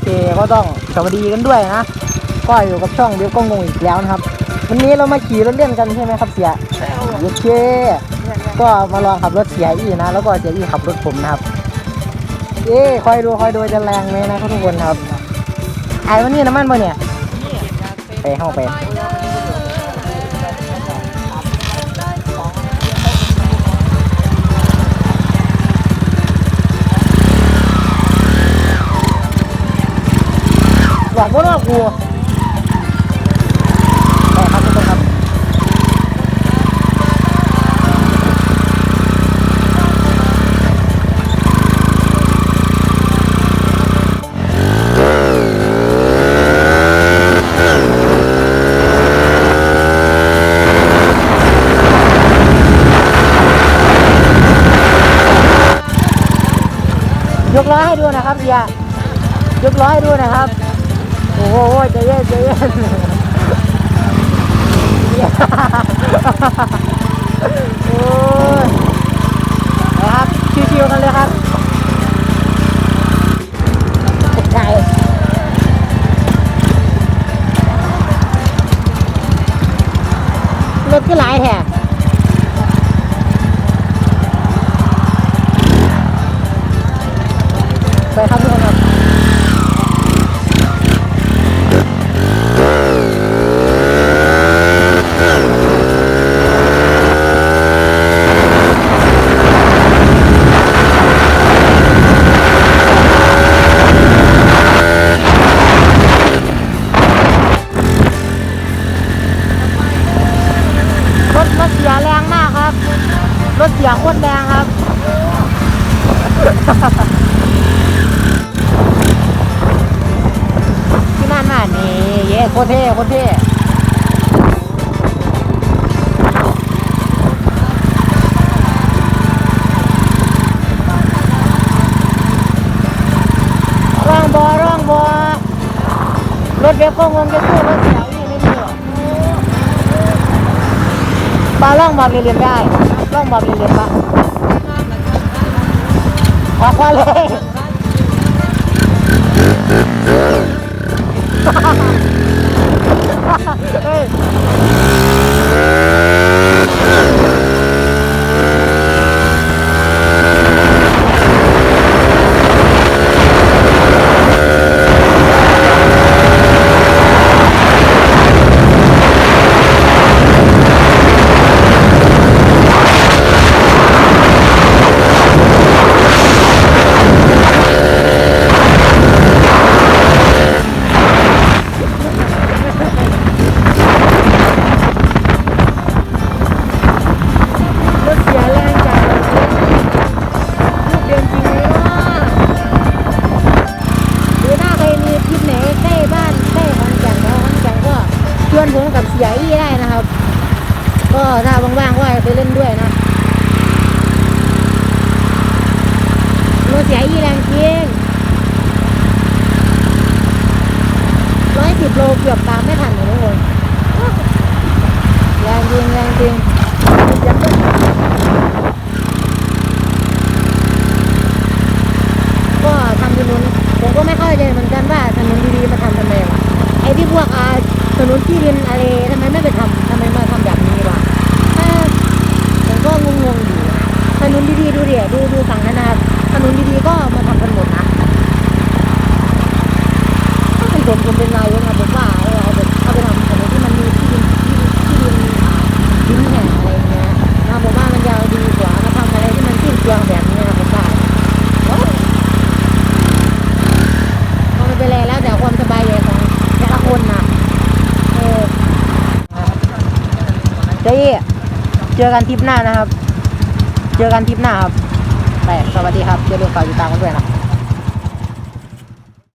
เคก็ต้องสวัสดีกันด้วยนะ ก็อยู่กับช่องเว็บก็งงอีกแล้วนะครับ วันนี้เรามาขี่รถเล่นกันใช่ไหมครับเสียโอเค ก็มาลองขับรถเสียอีนะ แล้วก็เสียอีขับรถผมนะครับ เอ้คอยดูคอยดูจะแรงไหมนะครับทุกคนครับไอ้วันนี้น้ำมันบ่เนี่ยไปห้าไป หวังว่าเรากูไปครับทุกคนครับยกล้อให้ดูนะครับเสียยกล้อให้ดูนะครับ โอ้โหใจเย็นใจเย็น รถเสียโคตรแรงครับ ที่นั่นน่ะนี่เย้โคตรเท่โคตรเท่ร่องบอร่องบอรถเด็กก็งงจะสู้รถ ปลาล่องบอกเรียนๆได้ล่องบอกเรียนๆปะออกมาเลย ถ้าว่างๆก็ไปเล่นด้วยนะรถเสียอี้แรงจริงร้อยสิบโลเกือบตามไม่ทันเลยทุกคนแรงจริงแรงจริงก็ทำถนนผมก็ไม่เข้าใจเหมือนกันว่าถนนดีๆมาทำทำไมวะไอ้ที่พวกอาถนนที่ดินอะไรทำไมไม่ไปทำทำไมมาทำแบบนี้วะเออผม ก็งงๆอยู่นะถนนดีๆดูเดี๋ยดูดูฝั่งนั้นนะถนนดีๆก็มาทำกันหมดนะถ้าเป็นผมผมเป็นนายนะผมว่าเออเอาแบบเอาไปทำถนนที่มันมีที่ดินที่ดินที่ดินดินแห่อะไรเงี้ยนะผมว่ามันยาวดีกว่ามาทำอะไรที่มันสิ้นเปลืองแบบนี้นะผมว่าโอ้ยก็ไม่เป็นไรแล้วแต่ความสบายใจของแต่ละคนนะเออเจ๊ เจอกันทริปหน้านะครับ เจอกันทริปหน้าครับไปสวัสดีครับอย่าลืมฝากติดตามกันด้วยนะ